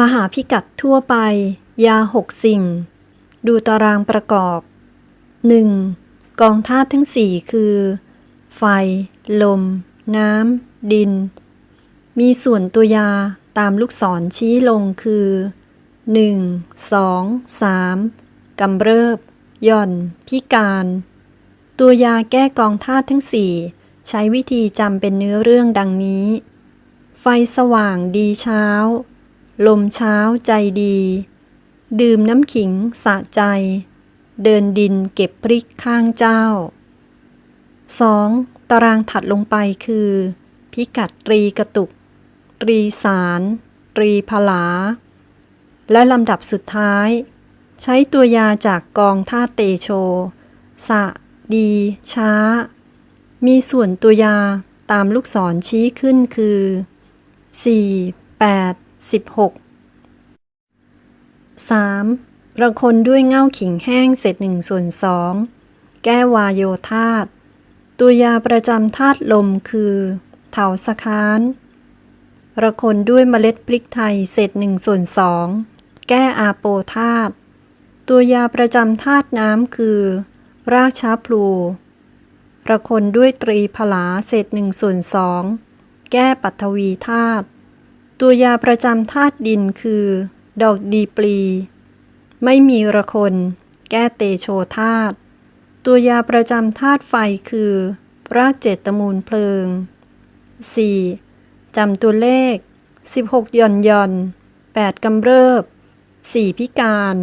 มหาพิกัดทั่วไป ยาหกสิ่ง ดูตารางประกอบ 1. กองธาตุทั้งสี่คือ ไฟ ลม น้ำ ดิน มีส่วนตัวยาตามลูกศรชี้ลงคือ 1 2 3กำเริบหย่อน พิการ ตัวยาแก้กองธาตุทั้งสี่ใช้วิธีจำเป็นเนื้อเรื่องดังนี้ ไฟสว่างดีเช้า ลมเช้าใจดี ดื่มน้ำขิงสะใจ เดินดินเก็บพริกข้างเจ้า 2. ตารางถัดลงไปคือ พิกัดตรีกระตุก ตรีสาร ตรีพลา และลำดับสุดท้าย ใช้ตัวยาจากกองท่าเตโช สะ ดี ช้า มีส่วนตัวยาตามลูกศรชี้ขึ้นคือ 4 8 16 3. ประคนด้วยเง่าขิงแห้งเศษหนึ่งส่วนสองแก้วาโยธาตตัวยาประจำธาตุลมคือเถาสะค้าน ประคนด้วยเมล็ดพริกไทยเศษหนึ่งส่วนสองแก้อาโปธาตตัวยาประจำธาตุน้ำคือ รากช้าพลูประคนด้วยตรีผลาเศษหนึ่งส่วนสองแก้ปัทวีธาตุ ตัวยาประจำธาตุดินคือ ดอกดีปลี ไม่มีระคน แก้เตโชธาตุ ตัวยาประจำธาตุไฟคือ รากเจตมูลเพลิง 4. จำตัวเลข 16หย่อนหย่อน8กำเริบ 4 พิการ